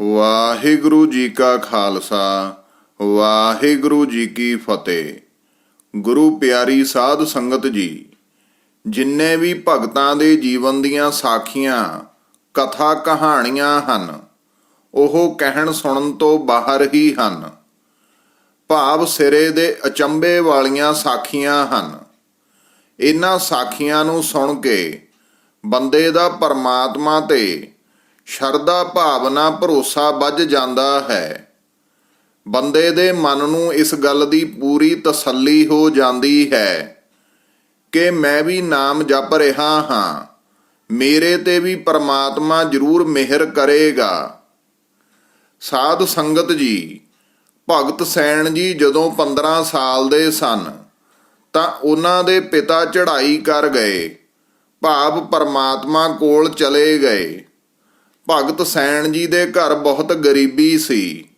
ਵਾਹਿਗੁਰੂ ਜੀ ਕਾ ਖਾਲਸਾ, ਵਾਹਿਗੁਰੂ ਜੀ ਕੀ ਫਤਿਹ। ਗੁਰੂ ਪਿਆਰੀ ਸਾਧ ਸੰਗਤ ਜੀ, ਜਿੰਨੇ ਵੀ ਭਗਤਾਂ ਦੇ ਜੀਵਨ ਦੀਆਂ ਸਾਖੀਆਂ, ਕਥਾ ਕਹਾਣੀਆਂ ਹਨ, ਉਹ ਕਹਿਣ ਸੁਣਨ ਤੋਂ ਬਾਹਰ ਹੀ ਹਨ। ਭਾਵ ਸਿਰੇ ਦੇ ਅਚੰਬੇ ਵਾਲੀਆਂ ਸਾਖੀਆਂ ਹਨ। ਇਹਨਾਂ ਸਾਖੀਆਂ ਨੂੰ ਸੁਣ ਕੇ ਬੰਦੇ ਦਾ ਪਰਮਾਤਮਾ ਤੇ ਸ਼ਰਧਾ ਭਾਵਨਾ ਭਰੋਸਾ ਵੱਜ ਜਾਂਦਾ ਹੈ। ਬੰਦੇ ਦੇ ਮਨ ਨੂੰ ਇਸ ਗੱਲ ਦੀ ਪੂਰੀ ਤਸੱਲੀ ਹੋ ਜਾਂਦੀ ਹੈ ਕਿ ਮੈਂ ਵੀ ਨਾਮ ਜਪ ਰਿਹਾ ਹਾਂ। ਮੇਰੇ ਤੇ ਵੀ ਪਰਮਾਤਮਾ ਜ਼ਰੂਰ ਮਿਹਰ ਕਰੇਗਾ। ਸਾਧ ਸੰਗਤ ਜੀ, ਭਗਤ ਸੈਣ ਜੀ ਜਦੋਂ 15 ਸਾਲ ਦੇ ਸਨ, ਤਾਂ ਉਹਨਾਂ ਦੇ ਪਿਤਾ ਚੜ੍ਹਾਈ ਕਰ ਗਏ। ਭਾਵ ਪਰਮਾਤਮਾ ਕੋਲ ਚਲੇ ਗਏ। ਭਗਤ ਸੈਣ ਜੀ ਦੇ ਘਰ ਬਹੁਤ ਗਰੀਬੀ ਸੀ।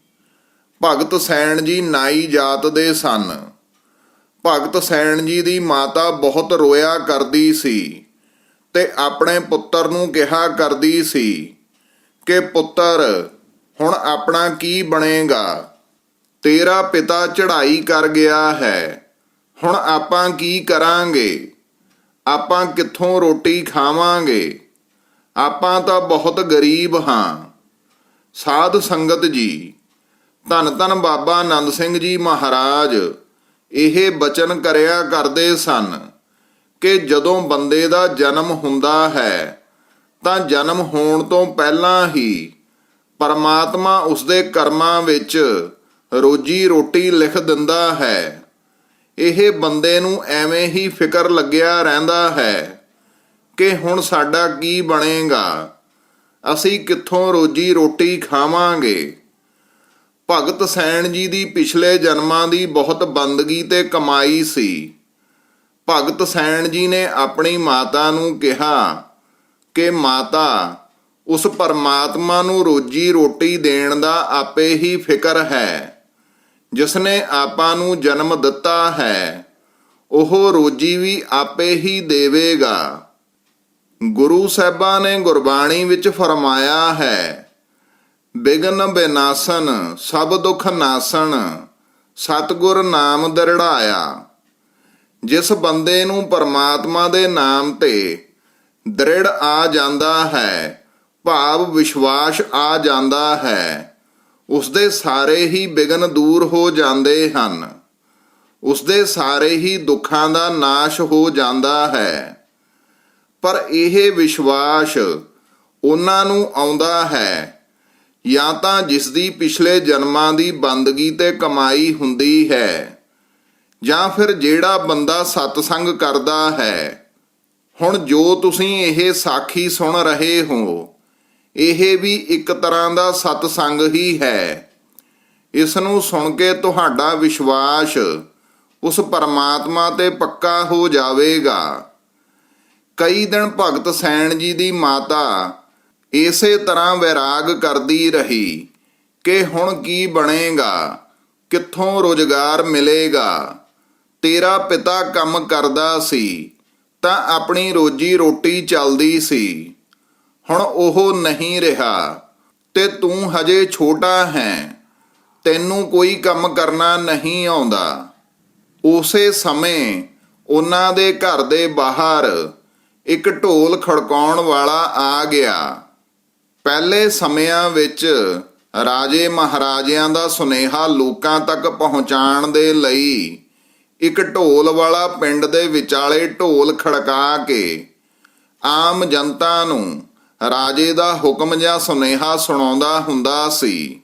ਭਗਤ ਸੈਣ ਜੀ ਨਾਈ ਜਾਤ ਦੇ ਸਨ। ਭਗਤ ਸੈਣ ਜੀ ਦੀ ਮਾਤਾ ਬਹੁਤ ਰੋਇਆ ਕਰਦੀ ਸੀ ਤੇ ਆਪਣੇ ਪੁੱਤਰ ਨੂੰ ਕਿਹਾ ਕਰਦੀ ਸੀ ਕਿ, ਪੁੱਤਰ, ਹੁਣ ਆਪਣਾ ਕੀ ਬਣੇਗਾ? ਤੇਰਾ ਪਿਤਾ ਚੜ੍ਹਾਈ ਕਰ ਗਿਆ ਹੈ। ਹੁਣ ਆਪਾਂ ਕੀ ਕਰਾਂਗੇ? ਆਪਾਂ ਕਿੱਥੋਂ ਰੋਟੀ ਖਾਵਾਂਗੇ? ਆਪਾਂ ਤਾਂ ਬਹੁਤ ਗਰੀਬ ਹਾਂ। ਸਾਧ ਸੰਗਤ ਜੀ, ਧੰਨ ਧੰਨ ਬਾਬਾ ਆਨੰਦ ਸਿੰਘ ਜੀ ਮਹਾਰਾਜ, ਇਹ ਬਚਨ ਕਰਿਆ ਕਰਦੇ ਸਨ ਕਿ ਜਦੋਂ ਬੰਦੇ ਦਾ ਜਨਮ ਹੁੰਦਾ ਹੈ, ਤਾਂ ਜਨਮ ਹੋਣ ਤੋਂ ਪਹਿਲਾਂ ਹੀ ਪਰਮਾਤਮਾ ਉਸਦੇ ਕਰਮਾਂ ਵਿੱਚ ਰੋਜੀ ਰੋਟੀ ਲਿਖ ਦਿੰਦਾ ਹੈ। ਇਹ ਬੰਦੇ ਨੂੰ ਐਵੇਂ ਹੀ ਫਿਕਰ ਲੱਗਿਆ ਰਹਿੰਦਾ ਹੈ ਕਿ ਹੁਣ ਸਾਡਾ ਕੀ ਬਣੇਗਾ? ਅਸੀਂ ਕਿੱਥੋਂ ਰੋਜੀ ਰੋਟੀ ਖਾਵਾਂਗੇ? ਭਗਤ ਸੈਣ ਜੀ ਦੀ ਪਿਛਲੇ ਜਨਮਾਂ ਦੀ ਬਹੁਤ ਬੰਦਗੀ ਤੇ ਕਮਾਈ ਸੀ। ਭਗਤ ਸੈਣ ਜੀ ਨੇ ਆਪਣੀ ਮਾਤਾ ਨੂੰ ਕਿਹਾ ਕਿ, ਮਾਤਾ, ਉਸ ਪਰਮਾਤਮਾ ਨੂੰ ਰੋਜੀ ਰੋਟੀ ਦੇਣ ਦਾ ਆਪੇ ਹੀ ਫਿਕਰ ਹੈ। ਜਿਸ ਨੇ ਆਪਾਂ ਨੂੰ ਜਨਮ ਦਿੱਤਾ ਹੈ, ਉਹ ਰੋਜੀ ਵੀ ਆਪੇ ਹੀ ਦੇਵੇਗਾ। ਗੁਰੂ ਸਾਹਿਬਾਂ ਨੇ ਗੁਰਬਾਣੀ ਵਿੱਚ ਫਰਮਾਇਆ ਹੈ, ਬਿਗਨ ਬਿਨਾਸਨ, ਸਭ ਦੁੱਖ ਨਾਸਣ ਸਤਗੁਰ ਨਾਮ ਦਰੜਾਇਆ। ਜਿਸ ਬੰਦੇ ਨੂੰ ਪਰਮਾਤਮਾ ਦੇ ਨਾਮ ਤੇ ਦ੍ਰਿੜ ਆ ਜਾਂਦਾ ਹੈ, ਭਾਵ ਵਿਸ਼ਵਾਸ ਆ ਜਾਂਦਾ ਹੈ ਉਸ ਦੇ ਸਾਰੇ ਹੀ ਬਿਗਨ ਦੂਰ ਹੋ ਜਾਂਦੇ ਹਨ। ਉਸ ਦੇ ਸਾਰੇ ਹੀ ਦੁੱਖਾਂ ਦਾ ਨਾਸ਼ ਹੋ ਜਾਂਦਾ ਹੈ। ਪਰ ਇਹ ਵਿਸ਼ਵਾਸ ਉਹਨਾਂ ਨੂੰ ਆਉਂਦਾ ਹੈ। ਜਾਂ ਤਾਂ ਜਿਸ ਦੀ ਪਿਛਲੇ ਜਨਮਾਂ ਦੀ ਬੰਦਗੀ ਤੇ ਕਮਾਈ ਹੁੰਦੀ ਹੈ, ਜਾਂ ਫਿਰ ਜਿਹੜਾ ਬੰਦਾ ਸਤਸੰਗ ਕਰਦਾ ਹੈ। ਹੁਣ ਜੋ ਤੁਸੀਂ ਇਹ ਸਾਖੀ ਸੁਣ ਰਹੇ ਹੋ, ਇਹ ਵੀ ਇੱਕ ਤਰ੍ਹਾਂ ਦਾ ਸਤਸੰਗ ਹੀ ਹੈ। ਇਸ ਨੂੰ ਸੁਣ ਕੇ ਤੁਹਾਡਾ ਵਿਸ਼ਵਾਸ ਉਸ ਪਰਮਾਤਮਾ ਤੇ ਪੱਕਾ ਹੋ ਜਾਵੇਗਾ। ਕਈ ਦਿਨ ਭਗਤ ਸੈਣ ਜੀ ਦੀ ਮਾਤਾ ਇਸੇ ਤਰ੍ਹਾਂ ਵਿਰਾਗ ਕਰਦੀ ਰਹੀ ਕਿ ਹੁਣ ਕੀ ਬਣੇਗਾ, ਕਿੱਥੋਂ ਰੋਜ਼ਗਾਰ ਮਿਲੇਗਾ, ਤੇਰਾ ਪਿਤਾ ਕੰਮ ਕਰਦਾ ਸੀ, ਤਾਂ ਆਪਣੀ ਰੋਜੀ ਰੋਟੀ ਚੱਲਦੀ ਸੀ, ਹੁਣ ਉਹ ਨਹੀਂ ਰਿਹਾ, ਤੇ ਤੂੰ ਹਜੇ ਛੋਟਾ ਹੈ, ਤੈਨੂੰ ਕੋਈ ਕੰਮ ਕਰਨਾ ਨਹੀਂ ਆਉਂਦਾ। ਉਸੇ ਸਮੇਂ ਉਹਨਾਂ ਦੇ ਘਰ ਦੇ ਬਾਹਰ ਇੱਕ ਢੋਲ ਖੜਕਾਉਣ ਵਾਲਾ ਆ ਗਿਆ। ਪਹਿਲੇ ਸਮਿਆਂ ਵਿੱਚ ਰਾਜੇ ਮਹਾਰਾਜਿਆਂ ਦਾ ਸੁਨੇਹਾ ਲੋਕਾਂ ਤੱਕ ਪਹੁੰਚਾਉਣ ਦੇ ਲਈ ਇੱਕ ਢੋਲ ਵਾਲਾ ਪਿੰਡ ਦੇ ਵਿਚਾਲੇ ਢੋਲ ਖੜਕਾ ਕੇ ਆਮ ਜਨਤਾ ਨੂੰ ਰਾਜੇ ਦਾ ਹੁਕਮ ਜਾਂ ਸੁਨੇਹਾ ਸੁਣਾਉਂਦਾ ਹੁੰਦਾ ਸੀ।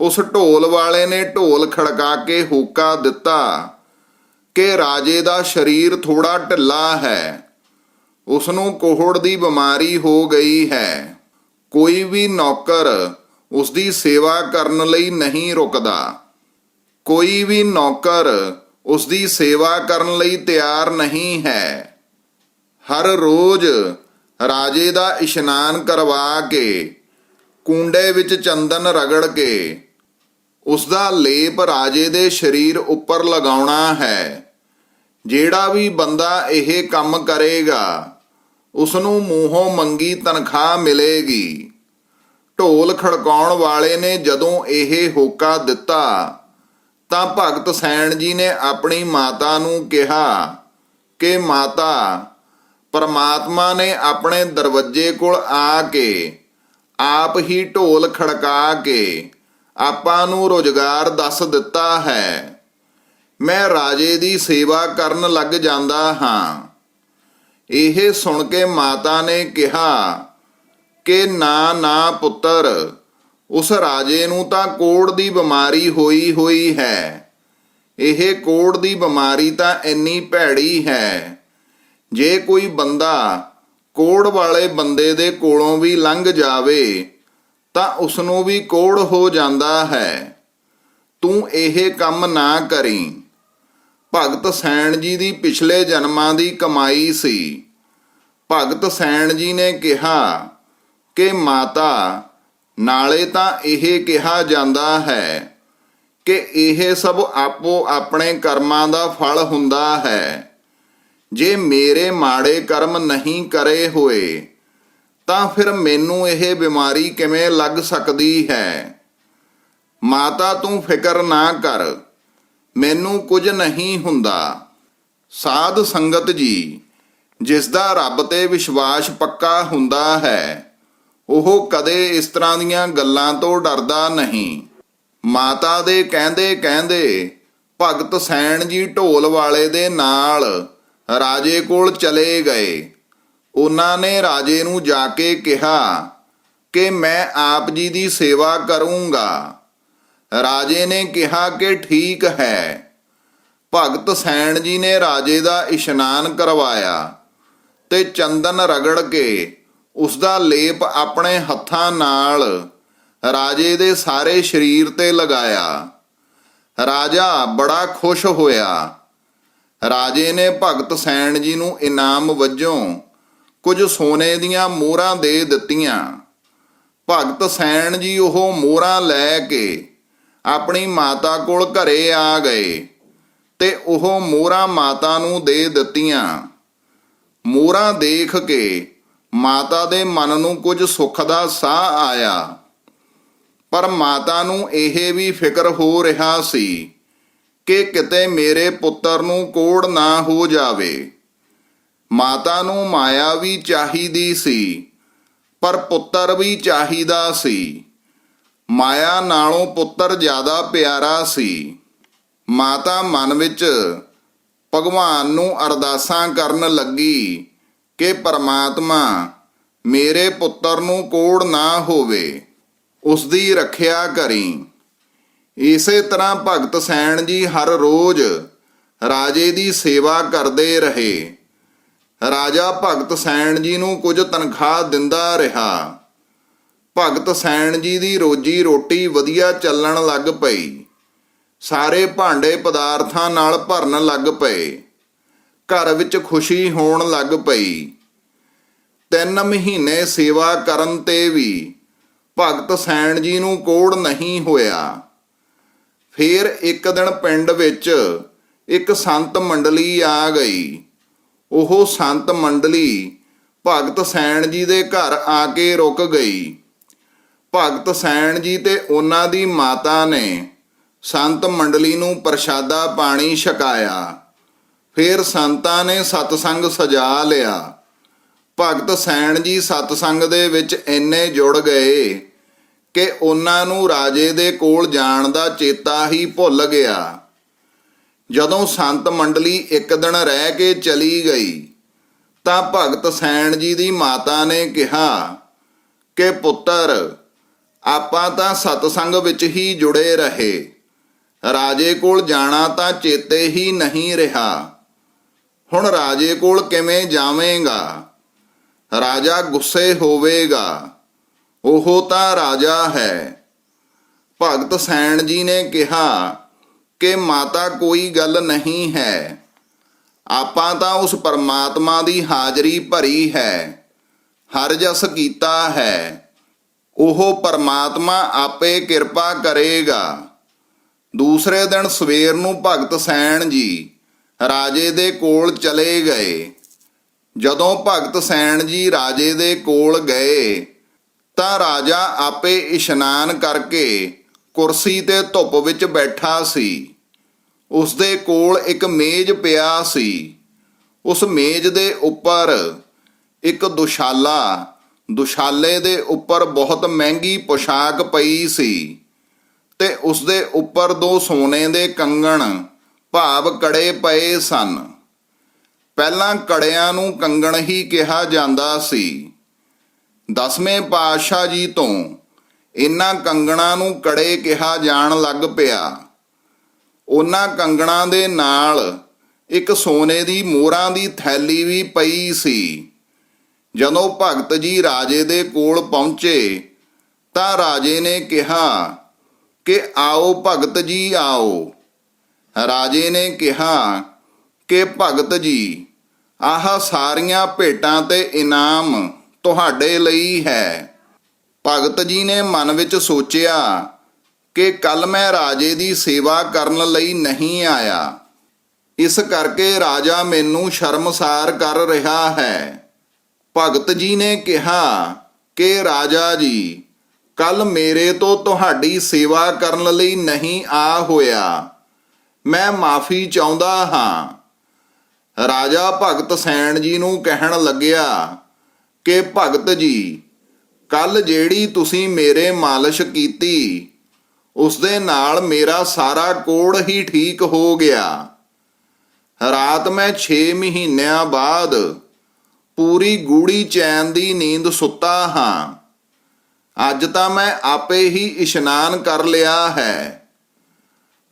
ਉਸ ਢੋਲ ਵਾਲੇ ਨੇ ਢੋਲ ਖੜਕਾ ਕੇ ਹੋਕਾ ਦਿੱਤਾ ਕਿ ਰਾਜੇ ਦਾ ਸਰੀਰ ਥੋੜਾ ਢਿੱਲਾ ਹੈ। ਉਸ ਨੂੰ ਕੋਹੜ ਦੀ ਬਿਮਾਰੀ ਹੋ ਗਈ ਹੈ। ਕੋਈ ਵੀ ਨੌਕਰ ਉਸ ਦੀ ਸੇਵਾ ਕਰਨ ਲਈ ਨਹੀਂ ਰੁਕਦਾ। ਕੋਈ ਵੀ ਨੌਕਰ ਉਸ ਦੀ ਸੇਵਾ ਕਰਨ ਲਈ ਤਿਆਰ ਨਹੀਂ ਹੈ। ਹਰ ਰੋਜ਼ ਰਾਜੇ ਦਾ ਇਸ਼ਨਾਨ ਕਰਵਾ ਕੇ, ਕੁੰਡੇ ਵਿੱਚ ਚੰਦਨ ਰਗੜ ਕੇ ਉਸ ਦਾ ਲੇਪ ਰਾਜੇ ਦੇ ਸਰੀਰ ਉੱਪਰ ਲਗਾਉਣਾ ਹੈ। ਜਿਹੜਾ ਵੀ ਬੰਦਾ ਇਹ ਕੰਮ ਕਰੇਗਾ ਉਸ ਨੂੰ ਮੂੰਹੋਂ ਮੰਗੀ ਤਨਖਾਹ ਮਿਲੇਗੀ। ਢੋਲ ਖੜਕਾਉਣ ਵਾਲੇ ਨੇ ਜਦੋਂ ਇਹ ਹੋਕਾ ਦਿੱਤਾ, ਤਾਂ ਭਗਤ ਸੈਣ ਜੀ ਨੇ ਆਪਣੀ ਮਾਤਾ ਨੂੰ ਕਿਹਾ ਕਿ, ਮਾਤਾ, ਪਰਮਾਤਮਾ ਨੇ ਆਪਣੇ ਦਰਵਾਜ਼ੇ ਕੋਲ ਆ ਕੇ, ਆਪ ਹੀ ਢੋਲ ਖੜਕਾ ਕੇ ਆਪਾਂ ਨੂੰ ਰੋਜ਼ਗਾਰ ਦੱਸ ਦਿੱਤਾ ਹੈ। ਮੈਂ ਰਾਜੇ ਦੀ ਸੇਵਾ ਕਰਨ ਲੱਗ ਜਾਂਦਾ ਹਾਂ। ਇਹ ਸੁਣ ਕੇ ਮਾਤਾ ਨੇ ਕਿਹਾ ਕਿ ਨਾ ਨਾ ਪੁੱਤਰ, ਉਸ ਰਾਜੇ ਨੂੰ ਤਾਂ ਕੋੜ ਦੀ ਬਿਮਾਰੀ ਹੋਈ ਹੋਈ ਹੈ। ਇਹ ਕੋੜ ਦੀ ਬਿਮਾਰੀ ਤਾਂ ਇੰਨੀ ਭੈੜੀ ਹੈ। ਜੇ ਕੋਈ ਬੰਦਾ ਕੋੜ ਵਾਲੇ ਬੰਦੇ ਦੇ ਕੋਲੋਂ ਵੀ ਲੰਘ ਜਾਵੇ, ਤਾਂ ਉਸ ਨੂੰ ਵੀ ਕੋੜ ਹੋ ਜਾਂਦਾ ਹੈ। ਤੂੰ ਇਹ ਕੰਮ ਨਾ ਕਰੀ। ਭਗਤ ਸੈਣ ਜੀ ਦੀ ਪਿਛਲੇ ਜਨਮਾਂ ਦੀ ਕਮਾਈ ਸੀ। ਭਗਤ ਸੈਣ ਜੀ ਨੇ ਕਿਹਾ ਕਿ ਮਾਤਾ, ਨਾਲੇ ਤਾਂ ਇਹ ਕਿਹਾ ਜਾਂਦਾ ਹੈ ਕਿ ਇਹ ਸਭ ਆਪੋ ਆਪਣੇ ਕਰਮਾਂ ਦਾ ਫਲ ਹੁੰਦਾ ਹੈ। ਜੇ ਮੇਰੇ ਮਾੜੇ ਕਰਮ ਨਹੀਂ ਕਰੇ ਹੋਏ, ਤਾਂ ਫਿਰ ਮੈਨੂੰ ਇਹ ਬਿਮਾਰੀ ਕਿਵੇਂ ਲੱਗ ਸਕਦੀ ਹੈ? ਮਾਤਾ, ਤੂੰ ਫਿਕਰ ਨਾ ਕਰ। ਮੈਨੂੰ ਕੁਝ ਨਹੀਂ ਹੁੰਦਾ। ਸਾਧ ਸੰਗਤ ਜੀ, ਜਿਸ ਦਾ ਰੱਬ ਤੇ ਵਿਸ਼ਵਾਸ ਪੱਕਾ ਹੁੰਦਾ ਹੈ, ਉਹ ਕਦੇ ਇਸ ਤਰ੍ਹਾਂ ਦੀਆਂ ਗੱਲਾਂ ਤੋਂ ਡਰਦਾ ਨਹੀਂ। ਮਾਤਾ ਦੇ ਕਹਿੰਦੇ ਕਹਿੰਦੇ, ਭਗਤ ਸੈਣ ਜੀ ਢੋਲ ਵਾਲੇ ਦੇ ਨਾਲ ਰਾਜੇ ਕੋਲ ਚਲੇ ਗਏ। ਉਹਨਾਂ ਨੇ ਰਾਜੇ ਨੂੰ ਜਾ ਕੇ ਕਿਹਾ ਕਿ ਮੈਂ ਆਪ ਜੀ ਦੀ ਸੇਵਾ ਕਰੂੰਗਾ। ਰਾਜੇ ਨੇ ਕਿਹਾ ਕਿ ਠੀਕ ਹੈ। ਭਗਤ ਸੈਣ ਜੀ ਨੇ ਰਾਜੇ ਦਾ ਇਸ਼ਨਾਨ ਕਰਵਾਇਆ ਤੇ ਚੰਦਨ ਰਗੜ ਕੇ ਉਸ ਦਾ ਲੇਪ ਆਪਣੇ ਹੱਥਾਂ ਨਾਲ ਰਾਜੇ ਦੇ ਸਾਰੇ ਸਰੀਰ ਤੇ ਲਗਾਇਆ। ਰਾਜਾ ਬੜਾ ਖੁਸ਼ ਹੋਇਆ। ਰਾਜੇ ਨੇ ਭਗਤ ਸੈਣ ਜੀ ਨੂੰ ਇਨਾਮ ਵਜੋਂ ਕੁਝ ਸੋਨੇ ਦੀਆਂ ਮੋਹਰਾਂ ਦੇ ਦਿੱਤੀਆਂ। ਭਗਤ ਸੈਣ ਜੀ ਉਹ ਮੋਹਰਾਂ ਲੈ ਕੇ ਆਪਣੀ ਮਾਤਾ ਕੋਲ ਘਰੇ ਆ ਗਏ ਤੇ ਉਹ ਮੋਹਰਾਂ ਮਾਤਾ ਨੂੰ ਦੇ ਦਿੱਤੀਆਂ। ਮੋਹਰਾਂ ਦੇਖ ਕੇ ਮਾਤਾ ਦੇ ਮਨ ਨੂੰ ਕੁਝ ਸੁੱਖ ਦਾ ਸਾਹ ਆਇਆ। ਪਰ ਮਾਤਾ ਨੂੰ ਇਹ ਵੀ ਫਿਕਰ ਹੋ ਰਿਹਾ ਸੀ ਕਿ ਕਿਤੇ ਮੇਰੇ ਪੁੱਤਰ ਨੂੰ ਕੋੜ ਨਾ ਹੋ ਜਾਵੇ। ਮਾਤਾ ਨੂੰ ਮਾਇਆ ਵੀ ਚਾਹੀਦੀ ਸੀ, ਪਰ ਪੁੱਤਰ ਵੀ ਚਾਹੀਦਾ ਸੀ। ਮਾਇਆ ਨਾਲੋਂ ਪੁੱਤਰ ਜ਼ਿਆਦਾ ਪਿਆਰਾ ਸੀ। ਮਾਤਾ ਮਨ ਵਿੱਚ ਭਗਵਾਨ ਨੂੰ ਅਰਦਾਸਾਂ ਕਰਨ ਲੱਗੀ ਕਿ ਪਰਮਾਤਮਾ, ਮੇਰੇ ਪੁੱਤਰ ਨੂੰ ਕੋੜ ਨਾ ਹੋਵੇ ਉਸ ਦੀ ਰੱਖਿਆ ਕਰੀ। ਇਸੇ ਤਰ੍ਹਾਂ ਭਗਤ ਸੈਣ ਜੀ ਹਰ ਰੋਜ਼ ਰਾਜੇ ਦੀ ਸੇਵਾ ਕਰਦੇ ਰਹੇ। ਰਾਜਾ ਭਗਤ ਸੈਣ ਜੀ ਨੂੰ ਕੁਝ ਤਨਖਾਹ ਦਿੰਦਾ ਰਿਹਾ। ਭਗਤ ਸੈਣ ਜੀ ਦੀ ਰੋਜੀ ਰੋਟੀ ਵਧੀਆ ਚੱਲਣ ਲੱਗ ਪਈ। ਸਾਰੇ ਭਾਂਡੇ ਪਦਾਰਥਾਂ ਨਾਲ ਭਰਨ ਲੱਗ ਪਏ। ਘਰ ਵਿੱਚ ਖੁਸ਼ੀ ਹੋਣ ਲੱਗ ਪਈ। ਤਿੰਨ ਮਹੀਨੇ ਸੇਵਾ ਕਰਨ ਤੇ ਵੀ ਭਗਤ ਸੈਣ ਜੀ ਨੂੰ ਕੋੜ ਨਹੀਂ ਹੋਇਆ। ਫੇਰ ਇੱਕ ਦਿਨ ਪਿੰਡ ਵਿੱਚ ਇੱਕ ਸੰਤ ਮੰਡਲੀ ਆ ਗਈ। ਉਹ ਸੰਤ ਮੰਡਲੀ ਭਗਤ ਸੈਣ ਜੀ ਦੇ ਘਰ ਆ ਕੇ ਰੁਕ ਗਈ। ਭਗਤ ਸੈਣ ਜੀ ਤੇ ਉਹਨਾਂ ਦੀ ਮਾਤਾ ਨੇ ਸੰਤ ਮੰਡਲੀ ਨੂੰ ਪ੍ਰਸ਼ਾਦਾ ਪਾਣੀ ਛਕਾਇਆ। ਫਿਰ ਸੰਤਾਂ ਨੇ ਸਤਸੰਗ ਸਜਾ ਲਿਆ। ਭਗਤ ਸੈਣ ਜੀ ਸਤਸੰਗ ਦੇ ਵਿੱਚ ਇੰਨੇ ਜੁੜ ਗਏ ਕਿ ਉਹਨਾਂ ਨੂੰ ਰਾਜੇ ਦੇ ਕੋਲ ਜਾਣ ਦਾ ਚੇਤਾ ਹੀ ਭੁੱਲ ਗਿਆ। ਜਦੋਂ ਸੰਤ ਮੰਡਲੀ ਇੱਕ ਦਿਨ ਰਹਿ ਕੇ ਚਲੀ ਗਈ, ਤਾਂ ਭਗਤ ਸੈਣ ਜੀ ਦੀ ਮਾਤਾ ਨੇ ਕਿਹਾ ਕਿ ਪੁੱਤਰ ਆਪਾਂ ਤਾਂ ਸਤਸੰਗ ਵਿੱਚ ਹੀ ਜੁੜੇ ਰਹੇ। ਰਾਜੇ ਕੋਲ ਜਾਣਾ ਤਾਂ ਚੇਤੇ ਹੀ ਨਹੀਂ ਰਿਹਾ। ਹੁਣ ਰਾਜੇ ਕੋਲ ਕਿਵੇਂ ਜਾਵੇਂਗਾ? ਰਾਜਾ ਗੁੱਸੇ ਹੋਵੇਗਾ। ਉਹ ਤਾਂ ਰਾਜਾ ਹੈ। ਭਗਤ ਸੈਣ ਜੀ ਨੇ ਕਿਹਾ ਕਿ ਮਾਤਾ ਕੋਈ ਗੱਲ ਨਹੀਂ ਹੈ। ਆਪਾਂ ਤਾਂ ਉਸ ਪਰਮਾਤਮਾ ਦੀ ਹਾਜ਼ਰੀ ਭਰੀ ਹੈ। ਹਰ ਜਸ ਕੀਤਾ ਹੈ। ਉਹ ਪਰਮਾਤਮਾ ਆਪੇ ਕਿਰਪਾ ਕਰੇਗਾ। ਦੂਸਰੇ ਦਿਨ ਸਵੇਰ ਨੂੰ ਭਗਤ ਸੈਣ ਜੀ ਰਾਜੇ ਦੇ ਕੋਲ ਚਲੇ ਗਏ। ਜਦੋਂ ਭਗਤ ਸੈਣ ਜੀ ਰਾਜੇ ਦੇ ਕੋਲ ਗਏ, ਤਾਂ ਰਾਜਾ ਆਪੇ ਇਸ਼ਨਾਨ ਕਰਕੇ ਕੁਰਸੀ ਤੇ ਧੁੱਪ ਵਿੱਚ ਬੈਠਾ ਸੀ। ਉਸ ਦੇ ਕੋਲ ਇੱਕ ਮੇਜ਼ ਪਿਆ ਸੀ। ਉਸ ਮੇਜ਼ ਦੇ ਉੱਪਰ ਇੱਕ ਦੁਸ਼ਾਲਾ ਦੁਸ਼ਾਲੇ ਦੇ ਉੱਪਰ ਬਹੁਤ ਮਹਿੰਗੀ ਪੋਸ਼ਾਕ ਪਈ ਸੀ ਤੇ ਉਸ ਦੇ ਉੱਪਰ ਦੋ ਸੋਨੇ ਦੇ ਕੰਗਣ ਭਾਵ ਕੜੇ ਪਏ ਸਨ। ਪਹਿਲਾਂ ਕੜਿਆਂ ਨੂੰ ਕੰਗਣ ਹੀ ਕਿਹਾ ਜਾਂਦਾ ਸੀ। ਦਸਵੇਂ ਪਾਤਸ਼ਾਹ ਜੀ ਤੋਂ ਇਨ੍ਹਾਂ ਕੰਗਣਾਂ ਨੂੰ ਕੜੇ ਕਿਹਾ ਜਾਣ ਲੱਗ ਪਿਆ। ਉਹਨਾਂ ਕੰਗਣਾ ਦੇ ਨਾਲ ਇੱਕ ਸੋਨੇ ਦੀ ਮੋਹਰਾਂ ਦੀ ਥੈਲੀ ਵੀ ਪਈ ਸੀ। ਜਦੋਂ ਭਗਤ ਜੀ ਰਾਜੇ ਦੇ ਕੋਲ ਪਹੁੰਚੇ, ਤਾਂ ਰਾਜੇ ਨੇ ਕਿਹਾ, ਕਿ ਆਓ ਭਗਤ ਜੀ ਆਓ। ਰਾਜੇ ਨੇ ਕਿਹਾ, ਕਿ ਭਗਤ ਜੀ, ਆਹ ਸਾਰੀਆਂ ਭੇਟਾਂ ਤੇ ਇਨਾਮ ਤੁਹਾਡੇ ਲਈ ਹੈ। ਭਗਤ ਜੀ ਨੇ ਮਨ ਵਿੱਚ ਸੋਚਿਆ ਕਿ ਕੱਲ ਮੈਂ ਰਾਜੇ ਦੀ ਸੇਵਾ ਕਰਨ ਲਈ ਨਹੀਂ ਆਇਆ। ਇਸ ਕਰਕੇ ਰਾਜਾ ਮੈਨੂੰ ਸ਼ਰਮਸਾਰ ਕਰ ਰਿਹਾ ਹੈ। ਭਗਤ ਜੀ ਨੇ ਕਿਹਾ ਕਿ ਰਾਜਾ ਜੀ, ਕੱਲ ਮੇਰੇ ਤੋਂ ਤੁਹਾਡੀ ਸੇਵਾ ਕਰਨ ਲਈ ਨਹੀਂ ਆ ਹੋਇਆ। ਮੈਂ ਮਾਫੀ ਚਾਹੁੰਦਾ ਹਾਂ। ਰਾਜਾ ਭਗਤ ਸੈਣ ਜੀ ਨੂੰ ਕਹਿਣ ਲੱਗਿਆ ਕਿ ਭਗਤ ਜੀ, ਕੱਲ ਜਿਹੜੀ ਤੁਸੀਂ ਮੇਰੇ ਮਾਲਿਸ਼ ਕੀਤੀ ਉਸ ਦੇ ਨਾਲ ਮੇਰਾ ਸਾਰਾ ਕੋੜ ਹੀ ਠੀਕ ਹੋ ਗਿਆ। ਰਾਤ ਮੈਂ 6 ਮਹੀਨਿਆਂ ਬਾਅਦ ਪੂਰੀ ਗੂੜੀ ਚੈਨ ਦੀ ਨੀਂਦ ਸੁੱਤਾ ਹਾਂ। ਅੱਜ ਤਾਂ ਮੈਂ ਆਪੇ ਹੀ ਇਸ਼ਨਾਨ ਕਰ ਲਿਆ ਹੈ।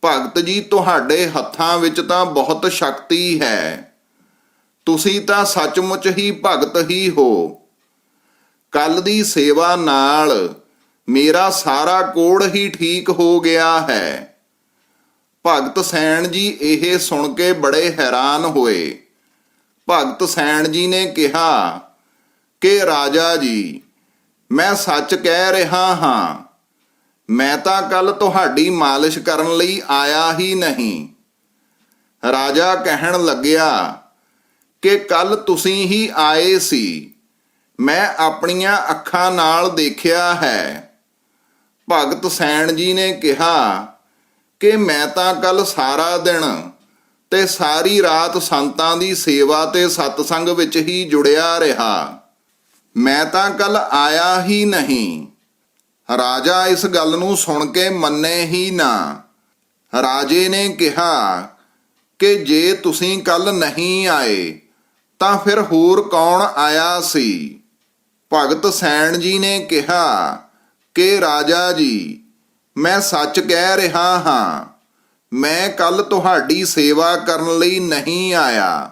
ਭਗਤ ਜੀ, ਤੁਹਾਡੇ ਹੱਥਾਂ ਵਿੱਚ ਤਾਂ ਬਹੁਤ ਸ਼ਕਤੀ ਹੈ। ਤੁਸੀਂ ਤਾਂ ਸੱਚਮੁੱਚ ਹੀ ਭਗਤ ਹੀ ਹੋ। ਕੱਲ ਦੀ ਸੇਵਾ ਨਾਲ ਮੇਰਾ ਸਾਰਾ ਕੋੜ ਹੀ ਠੀਕ ਹੋ ਗਿਆ ਹੈ। ਭਗਤ ਸੈਣ ਜੀ, ਇਹ ਸੁਣ ਕੇ ਬੜੇ ਹੈਰਾਨ ਹੋਏ। ਭਗਤ ਸੈਣ ਜੀ ਨੇ ਕਿਹਾ ਕਿ ਰਾਜਾ ਜੀ, ਮੈਂ ਸੱਚ ਕਹਿ ਰਿਹਾ ਹਾਂ, ਮੈਂ ਤਾਂ ਕੱਲ ਤੁਹਾਡੀ ਮਾਲਿਸ਼ ਕਰਨ ਲਈ ਆਇਆ ਹੀ ਨਹੀਂ। ਰਾਜਾ ਕਹਿਣ ਲੱਗਿਆ ਕਿ ਕੱਲ ਤੁਸੀਂ ਹੀ ਆਏ ਸੀ, ਮੈਂ ਆਪਣੀਆਂ ਅੱਖਾਂ ਨਾਲ ਦੇਖਿਆ ਹੈ। ਭਗਤ ਸੈਣ ਜੀ ਨੇ ਕਿਹਾ ਕਿ ਮੈਂ ਤਾਂ ਕੱਲ ਸਾਰਾ ਦਿਨ ਤੇ ਸਾਰੀ ਰਾਤ ਸੰਤਾਂ ਦੀ ਸੇਵਾ ਤੇ ਸਤਸੰਗ ਵਿੱਚ ਹੀ ਜੁੜਿਆ ਰਿਹਾ। ਮੈਂ ਤਾਂ ਕੱਲ ਆਇਆ ਹੀ ਨਹੀਂ। ਰਾਜਾ ਇਸ ਗੱਲ ਨੂੰ ਸੁਣ ਕੇ ਮੰਨੇ ਹੀ ਨਾ। ਰਾਜੇ ਨੇ ਕਿਹਾ ਕਿ ਜੇ ਤੁਸੀਂ ਕੱਲ ਨਹੀਂ ਆਏ, ਤਾਂ ਫਿਰ ਹੋਰ ਕੌਣ ਆਇਆ ਸੀ? ਭਗਤ ਸੈਣ ਜੀ ਨੇ ਕਿਹਾ ਕਿ ਰਾਜਾ ਜੀ, ਮੈਂ ਸੱਚ ਕਹਿ ਰਿਹਾ ਹਾਂ ਮੈਂ ਕੱਲ ਤੁਹਾਡੀ ਸੇਵਾ ਕਰਨ ਲਈ ਨਹੀਂ ਆਇਆ।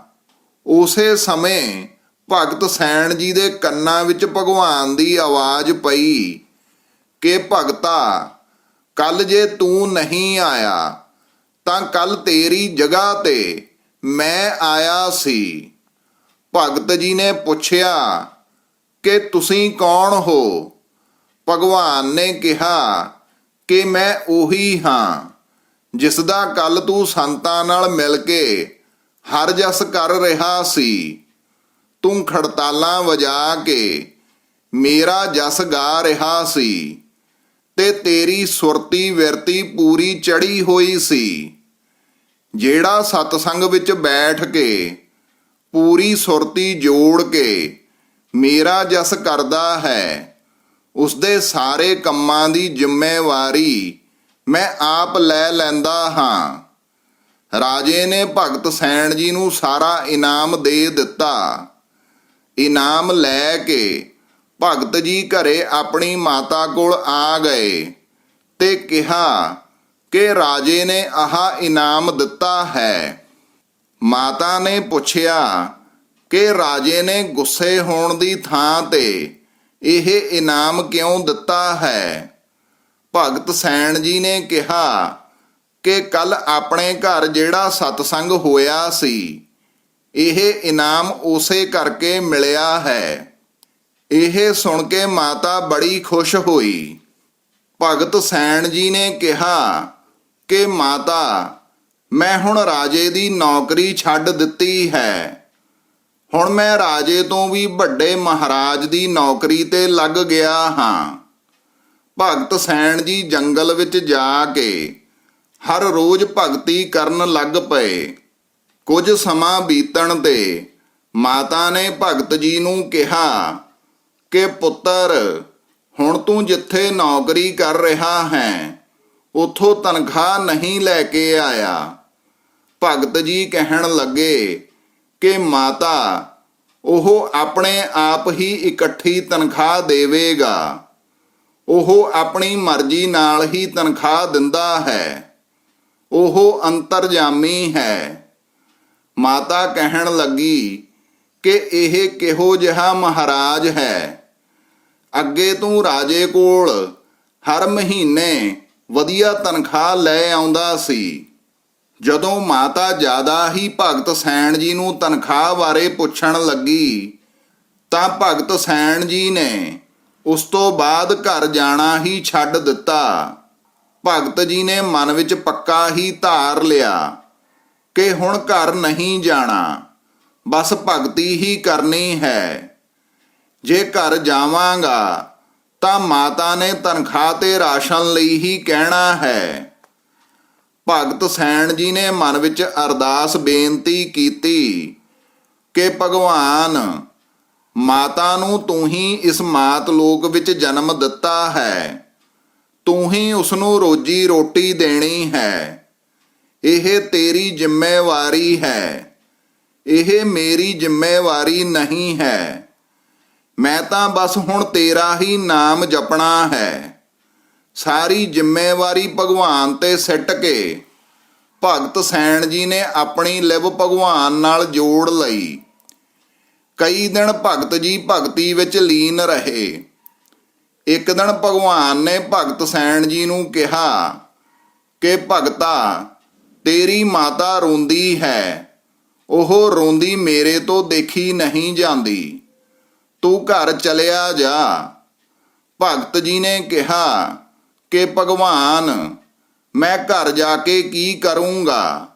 ਉਸੇ ਸਮੇਂ ਭਗਤ ਸੈਣ ਜੀ ਦੇ ਕੰਨਾਂ ਵਿੱਚ ਭਗਵਾਨ ਦੀ ਆਵਾਜ਼ ਪਈ ਕਿ, ਭਗਤਾ, ਕੱਲ ਜੇ ਤੂੰ ਨਹੀਂ ਆਇਆ, ਤਾਂ ਕੱਲ ਤੇਰੀ ਜਗ੍ਹਾ ਤੇ ਮੈਂ ਆਇਆ ਸੀ। ਭਗਤ ਜੀ ਨੇ ਪੁੱਛਿਆ ਕਿ, ਤੁਸੀਂ ਕੌਣ ਹੋ? ਭਗਵਾਨ ਨੇ ਕਿਹਾ ਕਿ, ਮੈਂ ਉਹੀ ਹਾਂ। ਜਿਸ ਦਾ ਕੱਲ ਤੂੰ ਸੰਤਾਂ ਨਾਲ ਮਿਲ ਕੇ ਹਰ ਜਸ ਕਰ ਰਿਹਾ ਸੀ, ਤੂੰ ਖੜਤਾਲਾਂ ਵਜਾ ਕੇ ਮੇਰਾ ਜਸ ਗਾ ਰਿਹਾ ਸੀ ਤੇ ਤੇਰੀ ਸੁਰਤੀ ਵਿਰਤੀ ਪੂਰੀ ਚੜੀ ਹੋਈ ਸੀ। ਜਿਹੜਾ ਸਤਸੰਗ ਵਿੱਚ ਬੈਠ ਕੇ ਪੂਰੀ ਸੁਰਤੀ ਜੋੜ ਕੇ ਮੇਰਾ ਜਸ ਕਰਦਾ ਹੈ ਉਸ ਦੇ ਸਾਰੇ ਕੰਮਾਂ ਦੀ ਜ਼ਿੰਮੇਵਾਰੀ ਮੈਂ ਆਪ ਲੈ ਲੈਂਦਾ ਹਾਂ। ਰਾਜੇ ਨੇ ਭਗਤ ਸੈਣ ਜੀ ਨੂੰ ਸਾਰਾ ਇਨਾਮ ਦੇ ਦਿੱਤਾ। ਇਨਾਮ ਲੈ ਕੇ ਭਗਤ ਜੀ ਘਰੇ ਆਪਣੀ ਮਾਤਾ ਕੋਲ ਆ ਗਏ ਤੇ ਕਿਹਾ ਕਿ ਰਾਜੇ ਨੇ ਆਹ ਇਨਾਮ ਦਿੱਤਾ ਹੈ। ਮਾਤਾ ਨੇ ਪੁੱਛਿਆ ਕਿ ਰਾਜੇ ਨੇ ਗੁੱਸੇ ਹੋਣ ਦੀ ਥਾਂ ਤੇ ਇਹ ਇਨਾਮ ਕਿਉਂ ਦਿੱਤਾ ਹੈ? ਭਗਤ ਸੈਣ ਜੀ ਨੇ ਕਿਹਾ ਕਿ ਕੱਲ ਆਪਣੇ ਘਰ ਜਿਹੜਾ ਸਤਸੰਗ ਹੋਇਆ ਸੀ, ਇਹ ਇਨਾਮ ਉਸੇ ਕਰਕੇ ਮਿਲਿਆ ਹੈ। ਇਹ ਸੁਣ ਕੇ ਮਾਤਾ ਬੜੀ ਖੁਸ਼ ਹੋਈ। ਭਗਤ ਸੈਣ ਜੀ ਨੇ ਕਿਹਾ ਕਿ ਮਾਤਾ, ਮੈਂ ਹੁਣ ਰਾਜੇ ਦੀ ਨੌਕਰੀ ਛੱਡ ਦਿੱਤੀ ਹੈ। ਹੁਣ ਮੈਂ ਰਾਜੇ ਤੋਂ ਵੀ ਵੱਡੇ ਮਹਾਰਾਜ ਦੀ ਨੌਕਰੀ ਤੇ ਲੱਗ ਗਿਆ ਹਾਂ। ਭਗਤ ਸੈਣ ਜੀ ਜੰਗਲ ਵਿੱਚ ਜਾ ਕੇ ਹਰ ਰੋਜ਼ ਭਗਤੀ ਕਰਨ ਲੱਗ ਪਏ। ਕੁਝ ਸਮਾਂ ਬੀਤਣ ਤੇ ਮਾਤਾ ਨੇ ਭਗਤ ਜੀ ਨੂੰ ਕਿਹਾ ਕਿ, ਪੁੱਤਰ, ਹੁਣ ਤੂੰ ਜਿੱਥੇ ਨੌਕਰੀ ਕਰ ਰਿਹਾ ਹੈ, ਉਥੋਂ ਤਨਖਾਹ ਨਹੀਂ ਲੈ ਕੇ ਆਇਆ। ਭਗਤ ਜੀ ਕਹਿਣ ਲੱਗੇ ਕਿ, ਮਾਤਾ, ਉਹ ਆਪਣੇ ਆਪ ਹੀ ਇਕੱਠੀ ਤਨਖਾਹ ਦੇਵੇਗਾ। ਉਹ ਆਪਣੀ ਮਰਜ਼ੀ ਨਾਲ ਹੀ ਤਨਖਾਹ ਦਿੰਦਾ ਹੈ। ਉਹ ਅੰਤਰਜਾਮੀ ਹੈ। ਮਾਤਾ ਕਹਿਣ ਲੱਗੀ ਕਿ ਇਹ ਕਿਹੋ ਜਿਹਾ ਮਹਾਰਾਜ ਹੈ। ਅੱਗੇ ਤੂੰ ਰਾਜੇ ਕੋਲ ਹਰ ਮਹੀਨੇ ਵਧੀਆ ਤਨਖਾਹ ਲੈ ਆਉਂਦਾ ਸੀ। ਜਦੋਂ ਮਾਤਾ ਜ਼ਿਆਦਾ ਹੀ ਭਗਤ ਸੈਣ ਜੀ ਨੂੰ ਤਨਖਾਹ ਬਾਰੇ ਪੁੱਛਣ ਲੱਗੀ ਤਾਂ ਭਗਤ ਸੈਣ ਜੀ ਨੇ ਉਸ ਤੋਂ ਬਾਅਦ ਘਰ ਜਾਣਾ ਹੀ ਛੱਡ ਦਿੱਤਾ। ਭਗਤ ਜੀ ਨੇ ਮਨ ਵਿੱਚ ਪੱਕਾ ਹੀ ਧਾਰ ਲਿਆ ਕਿ ਹੁਣ ਘਰ ਨਹੀਂ ਜਾਣਾ। ਬਸ ਭਗਤੀ ਹੀ ਕਰਨੀ ਹੈ। ਜੇ ਘਰ ਜਾਵਾਂਗਾ ਤਾਂ ਮਾਤਾ ਨੇ ਤਨਖਾਹ ਤੇ ਰਾਸ਼ਨ ਲਈ ਹੀ ਕਹਿਣਾ ਹੈ। ਭਗਤ ਸੈਣ ਜੀ ਨੇ ਮਨ ਵਿੱਚ ਅਰਦਾਸ ਬੇਨਤੀ ਕੀਤੀ ਕਿ ਭਗਵਾਨ ਮਾਤਾ ਨੂੰ ਤੂੰ ਹੀ ਇਸ ਮਾਤ ਲੋਕ ਵਿੱਚ ਜਨਮ ਦਿੱਤਾ ਹੈ। ਤੂੰ ਹੀ ਉਸ ਨੂੰ ਰੋਜੀ ਰੋਟੀ ਦੇਣੀ ਹੈ। ਇਹ ਤੇਰੀ ਜ਼ਿੰਮੇਵਾਰੀ ਹੈ। ਇਹ ਮੇਰੀ ਜ਼ਿੰਮੇਵਾਰੀ ਨਹੀਂ ਹੈ। ਮੈਂ ਤਾਂ ਬਸ ਹੁਣ ਤੇਰਾ ਹੀ ਨਾਮ ਜਪਣਾ ਹੈ। ਸਾਰੀ ਜ਼ਿੰਮੇਵਾਰੀ ਭਗਵਾਨ ਤੇ ਸਿੱਟ ਕੇ ਭਗਤ ਸੈਣ ਜੀ ਨੇ ਆਪਣੀ ਲਿਵ ਭਗਵਾਨ ਨਾਲ ਜੋੜ ਲਈ। ਕਈ ਦਿਨ ਭਗਤ ਜੀ ਭਗਤੀ ਵਿੱਚ ਲੀਨ ਰਹੇ। ਇੱਕ ਦਿਨ ਭਗਵਾਨ ਨੇ ਭਗਤ ਸੈਣ ਜੀ ਨੂੰ ਕਿਹਾ ਕਿ, ਭਗਤਾ, ਤੇਰੀ ਮਾਤਾ ਰੋਂਦੀ ਹੈ। ਉਹ ਰੋਂਦੀ ਮੇਰੇ ਤੋਂ ਦੇਖੀ ਨਹੀਂ ਜਾਂਦੀ। ਤੂੰ ਘਰ ਚਲਿਆ ਜਾ। ਭਗਤ ਜੀ ਨੇ ਕਿਹਾ ਕਿ, ਭਗਵਾਨ, ਮੈਂ ਘਰ ਜਾ ਕੇ ਕੀ ਕਰੂੰਗਾ?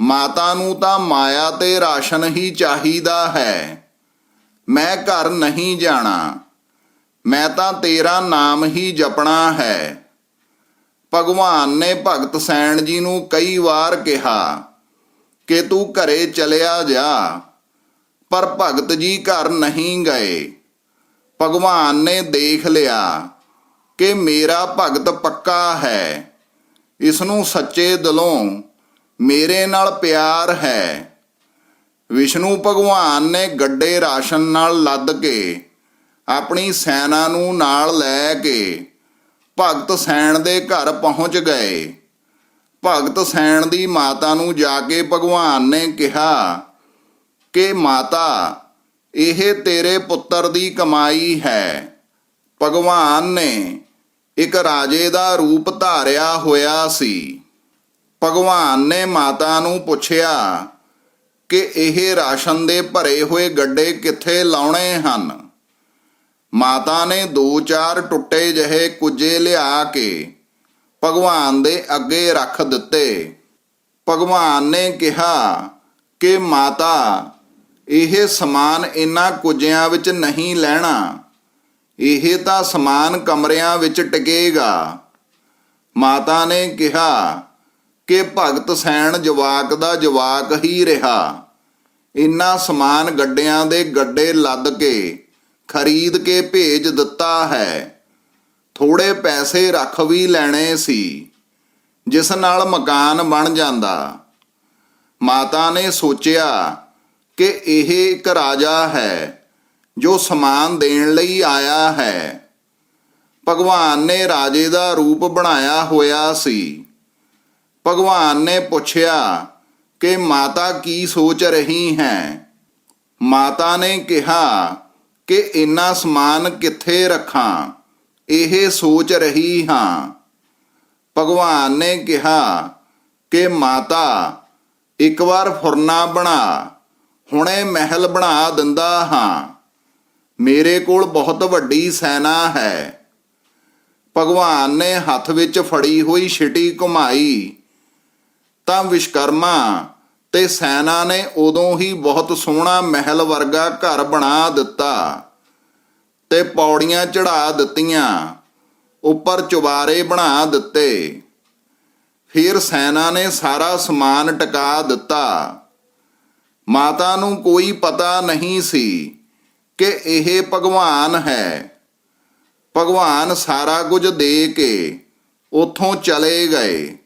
ਮਾਤਾ ਨੂੰ ਤਾਂ ਮਾਇਆ ਤੇ ਰਾਸ਼ਨ ਹੀ ਚਾਹੀਦਾ ਹੈ। ਮੈਂ ਘਰ ਨਹੀਂ ਜਾਣਾ। ਮੈਂ ਤਾਂ ਤੇਰਾ ਨਾਮ ਹੀ ਜਪਣਾ ਹੈ। ਭਗਵਾਨ ਨੇ ਭਗਤ ਸੈਣ ਜੀ ਨੂੰ ਕਈ ਵਾਰ ਕਿਹਾ ਕਿ ਤੂੰ ਘਰੇ ਚਲਿਆ ਜਾ, ਪਰ ਭਗਤ ਜੀ ਘਰ ਨਹੀਂ ਗਏ। ਭਗਵਾਨ ਨੇ ਦੇਖ ਲਿਆ ਕਿ ਮੇਰਾ ਭਗਤ ਪੱਕਾ ਹੈ। ਇਸ ਨੂੰ ਸੱਚੇ ਦਿਲੋਂ ਮੇਰੇ ਨਾਲ ਪਿਆਰ ਹੈ। ਵਿਸ਼ਨੂੰ ਭਗਵਾਨ ਨੇ ਗੱਡੇ ਰਾਸ਼ਨ ਨਾਲ ਲੱਦ ਕੇ ਆਪਣੀ ਸੈਨਾ ਨੂੰ ਨਾਲ ਲੈ ਕੇ ਭਗਤ ਸੈਣ ਦੇ ਘਰ ਪਹੁੰਚ ਗਏ। ਭਗਤ ਸੈਣ ਦੀ ਮਾਤਾ ਨੂੰ ਜਾ ਕੇ ਭਗਵਾਨ ਨੇ ਕਿਹਾ, ਕਿ ਮਾਤਾ, ਇਹ ਤੇਰੇ ਪੁੱਤਰ ਦੀ ਕਮਾਈ ਹੈ। ਭਗਵਾਨ ਨੇ ਇੱਕ ਰਾਜੇ ਦਾ ਰੂਪ ਧਾਰਿਆ ਹੋਇਆ ਸੀ। ਭਗਵਾਨ ਨੇ ਮਾਤਾ ਨੂੰ ਪੁੱਛਿਆ ਕਿ ਇਹ ਰਾਸ਼ਨ ਦੇ ਭਰੇ ਹੋਏ ਗੱਡੇ ਕਿੱਥੇ ਲਾਉਣੇ ਹਨ? ਮਾਤਾ ਨੇ ਦੋ ਚਾਰ ਟੁੱਟੇ ਜਿਹੇ ਕੁਜੇ ਲਿਆ ਕੇ ਭਗਵਾਨ ਦੇ ਅੱਗੇ ਰੱਖ ਦਿੱਤੇ। ਭਗਵਾਨ ਨੇ ਕਿਹਾ, ਕਿ ਮਾਤਾ, ਇਹ ਸਮਾਨ ਇਨ੍ਹਾਂ ਕੁਝਿਆਂ ਵਿੱਚ ਨਹੀਂ ਲੈਣਾ। ਇਹ ਤਾਂ ਸਮਾਨ ਕਮਰਿਆਂ ਵਿੱਚ ਟਿਕੇਗਾ। ਮਾਤਾ ਨੇ ਕਿਹਾ ਕਿ ਭਗਤ ਸੈਣ ਜਵਾਕ ਦਾ ਜਵਾਕ ਹੀ ਰਿਹਾ। ਇੰਨਾ ਸਮਾਨ ਗੱਡਿਆਂ ਦੇ ਗੱਡੇ ਲੱਦ ਕੇ, ਖਰੀਦ ਕੇ ਭੇਜ ਦਿੱਤਾ ਹੈ। ਥੋੜੇ ਪੈਸੇ ਰੱਖ ਵੀ ਲੈਣੇ ਸੀ, ਜਿਸ ਨਾਲ ਮਕਾਨ ਬਣ ਜਾਂਦਾ। ਮਾਤਾ ਨੇ ਸੋਚਿਆ ਕਿ ਇਹ ਇੱਕ ਰਾਜਾ ਹੈ, ਜੋ ਸਮਾਨ ਦੇਣ ਲਈ ਆਇਆ ਹੈ। ਭਗਵਾਨ ਨੇ ਰਾਜੇ ਦਾ ਰੂਪ ਬਣਾਇਆ ਹੋਇਆ ਸੀ। ਭਗਵਾਨ ਨੇ ਪੁੱਛਿਆ ਕਿ ਮਾਤਾ ਕੀ ਸੋਚ ਰਹੀ ਹੈ? ਮਾਤਾ ਨੇ ਕਿਹਾ ਕਿ ਇੰਨਾ ਸਮਾਨ ਕਿੱਥੇ ਰੱਖਾਂ? ਇਹ ਸੋਚ ਰਹੀ ਹਾਂ। ਭਗਵਾਨ ਨੇ ਕਿਹਾ ਕਿ ਮਾਤਾ, ਇੱਕ ਵਾਰ ਫੁਰਨਾ ਬਣਾ। ਹੁਣੇ ਮਹਿਲ ਬਣਾ ਦਿੰਦਾ ਹਾਂ। ਮੇਰੇ ਕੋਲ ਬਹੁਤ ਵੱਡੀ ਸੈਨਾ ਹੈ। ਭਗਵਾਨ ਨੇ ਹੱਥ ਵਿੱਚ ਫੜੀ ਹੋਈ ਛਿਟੀ ਘੁਮਾਈ। ਤਾਂ ਵਿਸ਼ਕਰਮਾ ਤੇ ਸੈਨਾ ਨੇ ਉਦੋਂ ਹੀ ਬਹੁਤ ਸੋਹਣਾ ਮਹਿਲ ਵਰਗਾ ਘਰ ਬਣਾ ਦਿੱਤਾ ਤੇ ਪੌੜੀਆਂ ਚੜਾ ਦਿੱਤੀਆਂ, ਉੱਪਰ ਚੁਬਾਰੇ ਬਣਾ ਦਿੱਤੇ। ਫਿਰ ਸੈਨਾ ਨੇ ਸਾਰਾ ਸਮਾਨ ਟਿਕਾ ਦਿੱਤਾ। ਮਾਤਾ ਨੂੰ ਕੋਈ ਪਤਾ ਨਹੀਂ ਸੀ ਕਿ ਇਹ ਭਗਵਾਨ ਹੈ। ਭਗਵਾਨ ਸਾਰਾ ਕੁਝ ਦੇ ਕੇ ਉਥੋਂ ਚਲੇ ਗਏ।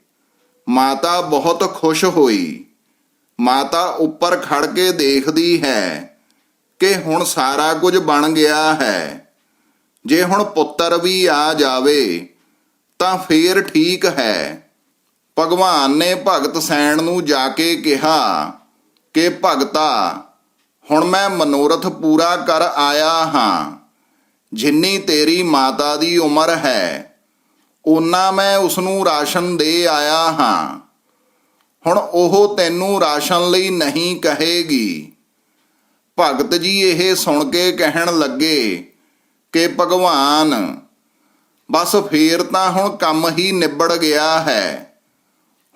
ਮਾਤਾ ਬਹੁਤ ਖੁਸ਼ ਹੋਈ। ਮਾਤਾ ਉੱਪਰ ਖੜ ਕੇ ਦੇਖਦੀ ਹੈ ਕਿ ਹੁਣ ਸਾਰਾ ਕੁਝ ਬਣ ਗਿਆ ਹੈ। ਜੇ ਹੁਣ ਪੁੱਤਰ ਵੀ ਆ ਜਾਵੇ, ਤਾਂ ਫੇਰ ਠੀਕ ਹੈ। ਭਗਵਾਨ ਨੇ ਭਗਤ ਸੈਣ ਨੂੰ ਜਾ ਕੇ ਕਿਹਾ ਕਿ, ਭਗਤਾ, ਹੁਣ ਮੈਂ ਮਨੋਰਥ ਪੂਰਾ ਕਰ ਆਇਆ ਹਾਂ। ਜਿੰਨੀ ਤੇਰੀ ਮਾਤਾ ਦੀ ਉਮਰ ਹੈ ਓਨਾ ਮੈਂ ਉਸ ਨੂੰ ਰਾਸ਼ਨ ਦੇ ਆਇਆ ਹਾਂ। ਹੁਣ ਉਹ ਤੈਨੂੰ ਰਾਸ਼ਨ ਲਈ ਨਹੀਂ ਕਹੇਗੀ। ਭਗਤ ਜੀ ਇਹ ਸੁਣ ਕੇ ਕਹਿਣ ਲੱਗੇ ਕਿ ਭਗਵਾਨ, ਬਸ ਫੇਰ ਤਾਂ ਹੁਣ ਕੰਮ ਹੀ ਨਿਬੜ ਗਿਆ ਹੈ।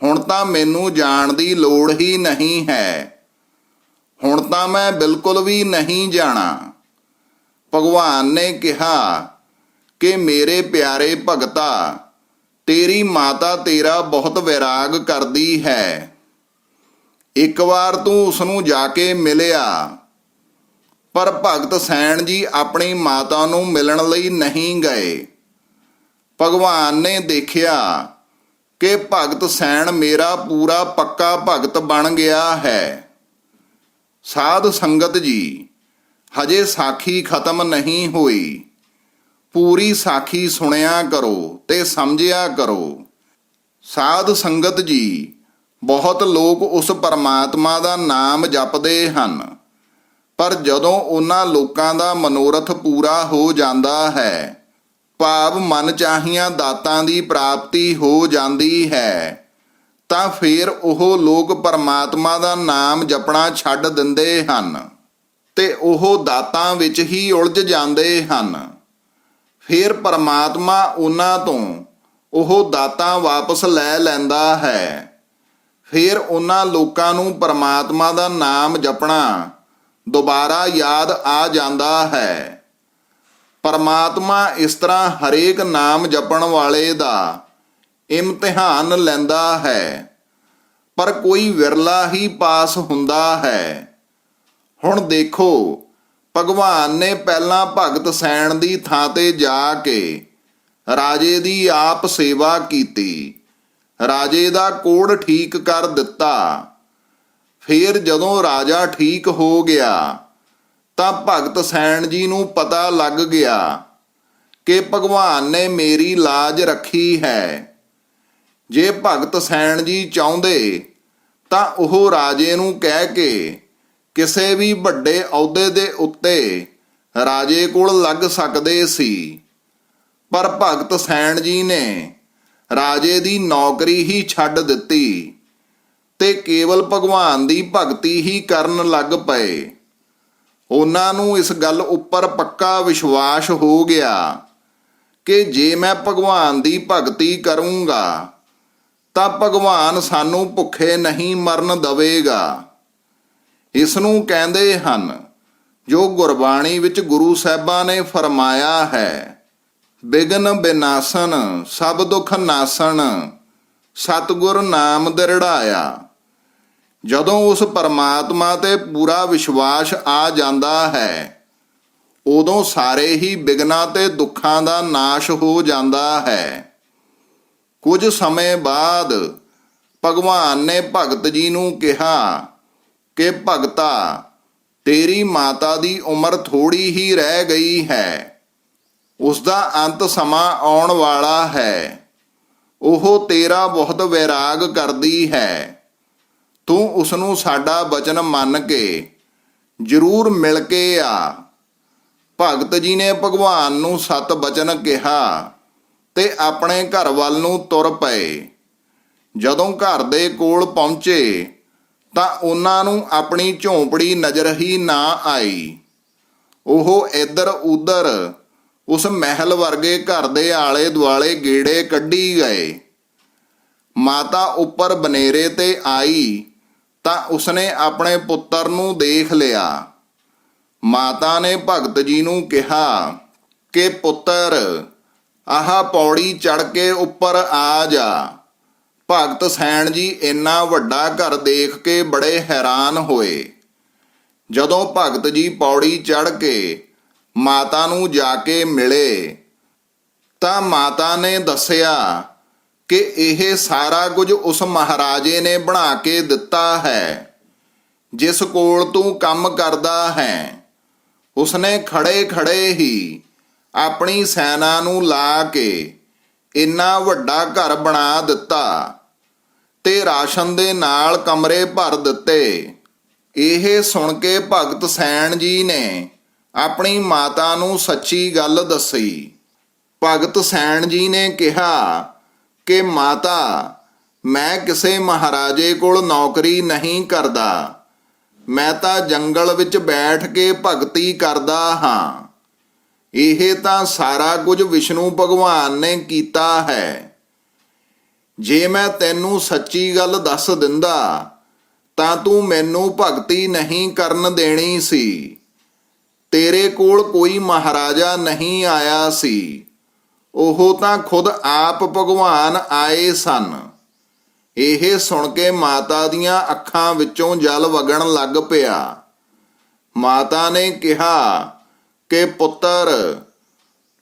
ਹੁਣ ਤਾਂ ਮੈਨੂੰ ਜਾਣ ਦੀ ਲੋੜ ਹੀ ਨਹੀਂ ਹੈ। ਹੁਣ ਤਾਂ ਮੈਂ ਬਿਲਕੁਲ ਵੀ ਨਹੀਂ ਜਾਣਾ। ਭਗਵਾਨ ਨੇ ਕਿਹਾ ਕਿ ਮੇਰੇ ਪਿਆਰੇ ਭਗਤਾ, ਤੇਰੀ ਮਾਤਾ ਤੇਰਾ ਬਹੁਤ ਵਿਰਾਗ ਕਰਦੀ ਹੈ। ਇੱਕ ਵਾਰ ਤੂੰ ਉਸ ਨੂੰ ਜਾ ਕੇ ਮਿਲਿਆ, ਪਰ ਭਗਤ ਸੈਣ ਜੀ ਆਪਣੀ ਮਾਤਾ ਨੂੰ ਮਿਲਣ ਲਈ ਨਹੀਂ ਗਏ। ਭਗਵਾਨ ਨੇ ਦੇਖਿਆ ਕਿ ਭਗਤ ਸੈਣ ਮੇਰਾ ਪੂਰਾ ਪੱਕਾ ਭਗਤ ਬਣ ਗਿਆ ਹੈ। ਸਾਧ ਸੰਗਤ ਜੀ, ਹਜੇ ਸਾਖੀ ਖਤਮ ਨਹੀਂ ਹੋਈ। ਪੂਰੀ ਸਾਖੀ ਸੁਣਿਆ ਕਰੋ ਤੇ ਸਮਝਿਆ ਕਰੋ। ਸਾਧ ਸੰਗਤ ਜੀ, ਬਹੁਤ ਲੋਕ ਉਸ ਪਰਮਾਤਮਾ ਦਾ ਨਾਮ ਜਪਦੇ ਹਨ। ਪਰ ਜਦੋਂ ਉਹਨਾਂ ਲੋਕਾਂ ਦਾ ਮਨੋਰਥ ਪੂਰਾ ਹੋ ਜਾਂਦਾ ਹੈ, ਭਾਵ ਮਨ ਚਾਹੀਆਂ ਦਾਤਾਂ ਦੀ ਪ੍ਰਾਪਤੀ ਹੋ ਜਾਂਦੀ ਹੈ, ਤਾਂ ਫਿਰ ਉਹ ਲੋਕ ਪਰਮਾਤਮਾ ਦਾ ਨਾਮ ਜਪਣਾ ਛੱਡ ਦਿੰਦੇ ਹਨ ਤੇ ਉਹ ਦਾਤਾਂ ਵਿੱਚ ਹੀ ਉਲਝ ਜਾਂਦੇ ਹਨ। ਫਿਰ ਪਰਮਾਤਮਾ ਉਹਨਾਂ ਤੋਂ ਉਹ ਦਾਤਾਂ ਵਾਪਸ ਲੈ ਲੈਂਦਾ ਹੈ। ਫਿਰ ਉਹਨਾਂ ਲੋਕਾਂ ਨੂੰ ਪਰਮਾਤਮਾ ਦਾ ਨਾਮ ਜਪਣਾ ਦੁਬਾਰਾ ਯਾਦ ਆ ਜਾਂਦਾ ਹੈ। ਪਰਮਾਤਮਾ ਇਸ ਤਰ੍ਹਾਂ ਹਰੇਕ ਨਾਮ ਜਪਣ ਵਾਲੇ ਦਾ ਇਮਤਿਹਾਨ ਲੈਂਦਾ ਹੈ, ਪਰ ਕੋਈ ਵਿਰਲਾ ਹੀ ਪਾਸ ਹੁੰਦਾ ਹੈ। ਹੁਣ ਦੇਖੋ ਭਗਵਾਨ ਨੇ ਪਹਿਲਾਂ ਭਗਤ ਸੈਣ ਦੀ ਥਾਂ ਤੇ ਜਾ ਕੇ ਰਾਜੇ ਦੀ ਆਪ ਸੇਵਾ ਕੀਤੀ। ਰਾਜੇ ਦਾ ਕੋੜ ਠੀਕ ਕਰ ਦਿੱਤਾ। ਫਿਰ ਜਦੋਂ ਰਾਜਾ ਠੀਕ ਹੋ ਗਿਆ, ਤਾਂ ਭਗਤ ਸੈਣ ਜੀ ਨੂੰ ਪਤਾ ਲੱਗ ਗਿਆ ਕਿ ਭਗਵਾਨ ਨੇ ਮੇਰੀ ਲਾਜ ਰੱਖੀ ਹੈ। ਜੇ ਭਗਤ ਸੈਣ ਜੀ ਚਾਹੁੰਦੇ, ਤਾਂ ਉਹ ਰਾਜੇ ਨੂੰ ਕਹਿ ਕੇ ਕਿਸੇ ਵੀ ਵੱਡੇ ਅਹੁਦੇ ਦੇ ਉੱਤੇ ਰਾਜੇ ਕੋਲ ਲੱਗ ਸਕਦੇ ਸੀ। ਪਰ ਭਗਤ ਸੈਣ ਜੀ ਨੇ ਰਾਜੇ ਦੀ ਨੌਕਰੀ ਹੀ ਛੱਡ ਦਿੱਤੀ ਤੇ ਕੇਵਲ ਭਗਵਾਨ ਦੀ ਭਗਤੀ ਹੀ ਕਰਨ ਲੱਗ ਪਏ। ਉਹਨਾਂ ਨੂੰ ਇਸ ਗੱਲ ਉੱਪਰ ਪੱਕਾ ਵਿਸ਼ਵਾਸ ਹੋ ਗਿਆ ਕਿ ਜੇ ਮੈਂ ਭਗਵਾਨ ਦੀ ਭਗਤੀ ਕਰੂੰਗਾ ਤਾਂ ਭਗਵਾਨ ਸਾਨੂੰ ਭੁੱਖੇ ਨਹੀਂ ਮਰਨ ਦੇਵੇਗਾ। ਇਸ ਨੂੰ ਕਹਿੰਦੇ ਹਨ, ਜੋ ਗੁਰਬਾਣੀ ਵਿੱਚ ਗੁਰੂ ਸਾਹਿਬਾਂ ਨੇ ਫਰਮਾਇਆ ਹੈ, ਬਿਗਨ ਬਿਨਾਸਨ, ਸਭ ਦੁੱਖ ਨਾਸਣ, ਸਤਿਗੁਰ ਨਾਮ ਦਿਰੜਾਇਆ। ਜਦੋਂ ਉਸ ਪਰਮਾਤਮਾ ਤੇ ਪੂਰਾ ਵਿਸ਼ਵਾਸ ਆ ਜਾਂਦਾ ਹੈ, ਉਦੋਂ ਸਾਰੇ ਹੀ ਬਿਗਨਾ ਤੇ ਦੁੱਖਾਂ ਦਾ ਨਾਸ਼ ਹੋ ਜਾਂਦਾ ਹੈ। ਕੁਝ ਸਮੇਂ ਬਾਅਦ ਭਗਵਾਨ ਨੇ ਭਗਤ ਜੀ ਨੂੰ ਕਿਹਾ ਕਿ ਭਗਤਾ, ਤੇਰੀ ਮਾਤਾ ਦੀ ਉਮਰ ਥੋੜੀ ਹੀ ਰਹਿ ਗਈ ਹੈ। ਉਸ ਦਾ ਅੰਤ ਸਮਾਂ ਆਉਣ ਵਾਲਾ ਹੈ। ਉਹ ਤੇਰਾ ਬਹੁਤ ਵਿਰਾਗ ਕਰਦੀ ਹੈ। ਤੂੰ ਉਸ ਨੂੰ ਸਾਡਾ ਬਚਨ ਮੰਨ ਕੇ ਜ਼ਰੂਰ ਮਿਲ ਕੇ ਆ। ਭਗਤ ਜੀ ਨੇ ਭਗਵਾਨ ਨੂੰ ਸਤ ਬਚਨ ਕਿਹਾ ਤੇ ਆਪਣੇ ਘਰ ਵੱਲ ਨੂੰ ਤੁਰ ਪਏ। ਜਦੋਂ ਘਰ ਦੇ ਕੋਲ ਪਹੁੰਚੇ ਤਾਂ ਉਹਨਾਂ ਨੂੰ ਆਪਣੀ ਝੌਂਪੜੀ ਨਜ਼ਰ ਹੀ ਨਾ ਆਈ। ਉਹ ਇੱਧਰ ਉੱਧਰ ਉਸ ਮਹਿਲ ਵਰਗੇ ਘਰ ਦੇ ਆਲੇ ਦੁਆਲੇ ਗੇੜੇ ਕੱਢੀ ਗਏ। ਮਾਤਾ ਉੱਪਰ ਬਨੇਰੇ ਤੇ ਆਈ ਤਾਂ ਉਸਨੇ ਆਪਣੇ ਪੁੱਤਰ ਨੂੰ ਦੇਖ ਲਿਆ। ਮਾਤਾ ਨੇ ਭਗਤ ਜੀ ਨੂੰ ਕਿਹਾ ਕਿ ਪੁੱਤਰ, ਆਹ ਪੌੜੀ ਚੜ ਕੇ ਉੱਪਰ ਆ ਜਾ। ਭਗਤ ਸੈਣ ਜੀ ਇੰਨਾ ਵੱਡਾ ਘਰ ਦੇਖ ਕੇ ਬੜੇ ਹੈਰਾਨ ਹੋਏ। ਜਦੋਂ ਭਗਤ ਜੀ ਪੌੜੀ ਚੜ ਕੇ ਮਾਤਾ ਨੂੰ ਜਾ ਕੇ ਮਿਲੇ, ਤਾਂ ਮਾਤਾ ਨੇ ਦੱਸਿਆ ਕਿ ਇਹ ਸਾਰਾ ਕੁਝ ਉਸ ਮਹਾਰਾਜੇ ਨੇ ਬਣਾ ਕੇ ਦਿੱਤਾ ਹੈ, ਜਿਸ ਕੋਲ ਤੂੰ ਕੰਮ ਕਰਦਾ ਹੈ। ਉਸਨੇ ਖੜੇ ਖੜੇ ਹੀ ਆਪਣੀ ਸੈਨਾ ਨੂੰ ਲਾ ਕੇ ਇੰਨਾ ਵੱਡਾ ਘਰ ਬਣਾ ਦਿੱਤਾ। ਤੇ ਰਾਸ਼ਨ ਦੇ ਨਾਲ ਕਮਰੇ ਭਰ ਦਿੱਤੇ। ਇਹ ਸੁਣ ਕੇ ਭਗਤ ਸੈਣ ਜੀ ਨੇ ਆਪਣੀ ਮਾਤਾ ਨੂੰ ਸੱਚੀ ਗੱਲ ਦੱਸੀ। ਭਗਤ ਸੈਣ ਜੀ ਨੇ ਕਿਹਾ ਕਿ, ਮਾਤਾ, ਮੈਂ ਕਿਸੇ ਮਹਾਰਾਜੇ ਕੋਲ ਨੌਕਰੀ ਨਹੀਂ ਕਰਦਾ। ਮੈਂ ਤਾਂ ਜੰਗਲ ਵਿੱਚ ਬੈਠ ਕੇ ਭਗਤੀ ਕਰਦਾ ਹਾਂ। ਇਹ ਤਾਂ ਸਾਰਾ ਕੁਝ ਵਿਸ਼ਨੂੰ ਭਗਵਾਨ ਨੇ ਕੀਤਾ ਹੈ। ਜੇ ਮੈਂ ਤੈਨੂੰ ਸੱਚੀ ਗੱਲ ਦੱਸ ਦਿੰਦਾ, ਤਾਂ ਤੂੰ ਮੈਨੂੰ ਭਗਤੀ ਨਹੀਂ ਕਰਨ ਦੇਣੀ ਸੀ। ਤੇਰੇ ਕੋਲ ਕੋਈ ਮਹਾਰਾਜਾ ਨਹੀਂ ਆਇਆ ਸੀ। ਉਹ ਤਾਂ ਖੁਦ ਆਪ ਭਗਵਾਨ ਆਏ ਸਨ। ਇਹ ਸੁਣ ਕੇ ਮਾਤਾ ਦੀਆਂ ਅੱਖਾਂ ਵਿੱਚੋਂ ਜਲ ਵਗਣ ਲੱਗ ਪਿਆ। ਮਾਤਾ ਨੇ ਕਿਹਾ ਕਿ ਪੁੱਤਰ,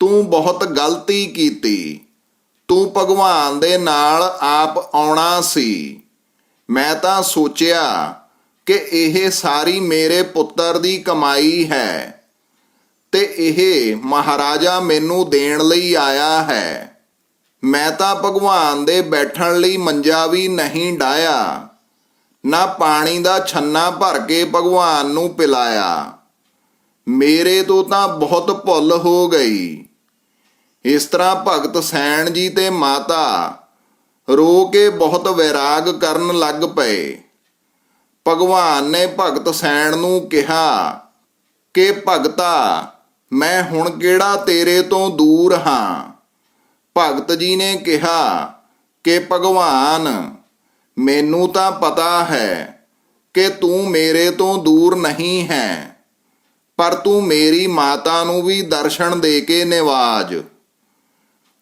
ਤੂੰ ਬਹੁਤ ਗਲਤੀ ਕੀਤੀ। ਤੂੰ ਭਗਵਾਨ ਦੇ ਨਾਲ ਆਪ ਆਉਣਾ ਸੀ। ਮੈਂ ਤਾਂ ਸੋਚਿਆ ਕਿ ਇਹ ਸਾਰੀ ਮੇਰੇ ਪੁੱਤਰ ਦੀ ਕਮਾਈ ਹੈ ਤੇ ਇਹ ਮਹਾਰਾਜਾ ਮੈਨੂੰ ਦੇਣ ਲਈ ਆਇਆ ਹੈ। ਮੈਂ ਤਾਂ ਭਗਵਾਨ ਦੇ ਬੈਠਣ ਲਈ ਮੰਜਾ ਵੀ ਨਹੀਂ ਡਾਇਆ ਨਾ ਪਾਣੀ ਦਾ ਛੰਨਾ ਭਰ ਕੇ ਭਗਵਾਨ ਨੂੰ ਪਿਲਾਇਆ। ਮੇਰੇ ਤੋਂ ਤਾਂ ਬਹੁਤ ਭੁੱਲ ਹੋ ਗਈ। ਇਸ ਤਰ੍ਹਾਂ ਭਗਤ ਸੈਣ ਜੀ ਤੇ ਮਾਤਾ ਰੋ ਕੇ ਬਹੁਤ ਵੈਰਾਗ ਕਰਨ ਲੱਗ ਪਏ। ਭਗਵਾਨ ਨੇ ਭਗਤ ਸੈਣ ਨੂੰ ਕਿਹਾ ਕਿ, ਭਗਤਾ, ਮੈਂ ਹੁਣ ਕਿਹੜਾ ਤੇਰੇ ਤੋਂ ਦੂਰ ਹਾਂ? ਭਗਤ ਜੀ ਨੇ ਕਿਹਾ ਕਿ, ਭਗਵਾਨ, ਮੈਨੂੰ ਤਾਂ ਪਤਾ ਹੈ ਕਿ ਤੂੰ ਮੇਰੇ ਤੋਂ ਦੂਰ ਨਹੀਂ ਹੈ, ਪਰ ਤੂੰ ਮੇਰੀ ਮਾਤਾ ਨੂੰ ਵੀ ਦਰਸ਼ਨ ਦੇ ਕੇ ਨਿਵਾਜ।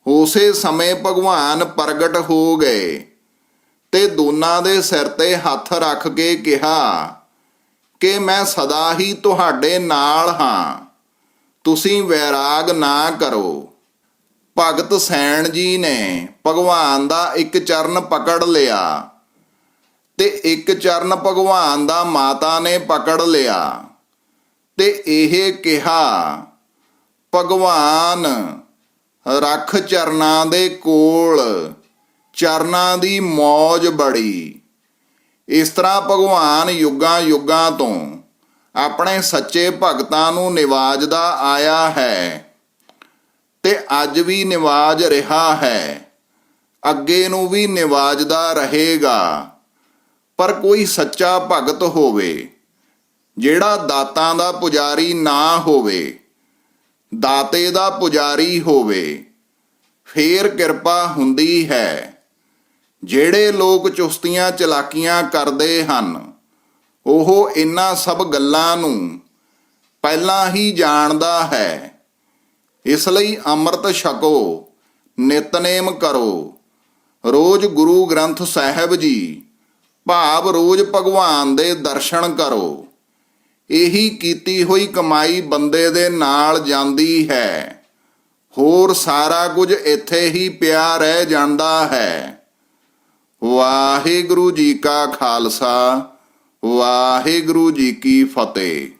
ਉਸੇ ਸਮੇਂ ਭਗਵਾਨ ਪ੍ਰਗਟ ਹੋ ਗਏ ਤੇ ਦੋਨਾਂ ਦੇ ਸਿਰ ਤੇ ਹੱਥ ਰੱਖ ਕੇ ਕਿਹਾ, ਕਿ ਮੈਂ ਸਦਾ ਹੀ ਤੁਹਾਡੇ ਨਾਲ ਹਾਂ। ਤੁਸੀਂ ਵੈਰਾਗ ਨਾ ਕਰੋ। ਭਗਤ ਸੈਣ ਜੀ ਨੇ ਭਗਵਾਨ ਦਾ ਇੱਕ ਚਰਨ ਪਕੜ ਲਿਆ ਤੇ ਇੱਕ ਚਰਨ ਭਗਵਾਨ ਦਾ ਮਾਤਾ ਨੇ ਪਕੜ ਲਿਆ ਤੇ ਇਹ ਕਿਹਾ, ਭਗਵਾਨ ਰੱਖ ਚਰਨਾਂ ਦੇ ਕੋਲ, ਚਰਨਾਂ ਦੀ ਮੌਜ ਬੜੀ। ਇਸ ਤਰ੍ਹਾਂ ਭਗਵਾਨ ਯੁੱਗਾਂ ਯੁੱਗਾਂ ਤੋਂ ਆਪਣੇ ਸੱਚੇ ਭਗਤਾਂ ਨੂੰ ਨਿਵਾਜਦਾ ਆਇਆ ਹੈ ਤੇ ਅੱਜ ਵੀ ਨਿਵਾਜ ਰਿਹਾ ਹੈ। ਅੱਗੇ ਨੂੰ ਵੀ ਨਿਵਾਜਦਾ ਰਹੇਗਾ। ਪਰ ਕੋਈ ਸੱਚਾ ਭਗਤ ਹੋਵੇ, ਜਿਹੜਾ ਦਾਤਾਂ ਦਾ ਪੁਜਾਰੀ ਨਾ ਹੋਵੇ ਦਾਤੇ ਦਾ ਪੁਜਾਰੀ ਹੋਵੇ, ਫੇਰ ਕਿਰਪਾ ਹੁੰਦੀ ਹੈ। ਜਿਹੜੇ ਲੋਕ ਚੁਸਤੀਆਂ ਚਲਾਕੀਆਂ ਕਰਦੇ ਹਨ, ਉਹ ਇਨ੍ਹਾਂ ਸਭ ਗੱਲਾਂ ਨੂੰ ਪਹਿਲਾਂ ਹੀ ਜਾਣਦਾ ਹੈ। ਇਸ ਲਈ ਅੰਮ੍ਰਿਤ ਛਕੋ, ਨਿਤਨੇਮ ਕਰੋ। ਰੋਜ਼ ਗੁਰੂ ਗ੍ਰੰਥ ਸਾਹਿਬ ਜੀ ਭਾਵ ਰੋਜ਼ ਭਗਵਾਨ ਦੇ ਦਰਸ਼ਨ ਕਰੋ। ਇਹੀ ਕੀਤੀ ਹੋਈ ਕਮਾਈ ਬੰਦੇ ਦੇ ਨਾਲ ਜਾਂਦੀ ਹੈ। ਹੋਰ ਸਾਰਾ ਕੁਝ ਇੱਥੇ ਹੀ ਪਿਆ ਰਹਿ ਜਾਂਦਾ ਹੈ। ਵਾਹਿਗੁਰੂ ਜੀ ਕਾ ਖਾਲਸਾ, ਵਾਹਿਗੁਰੂ ਜੀ ਕੀ ਫਤਿਹ।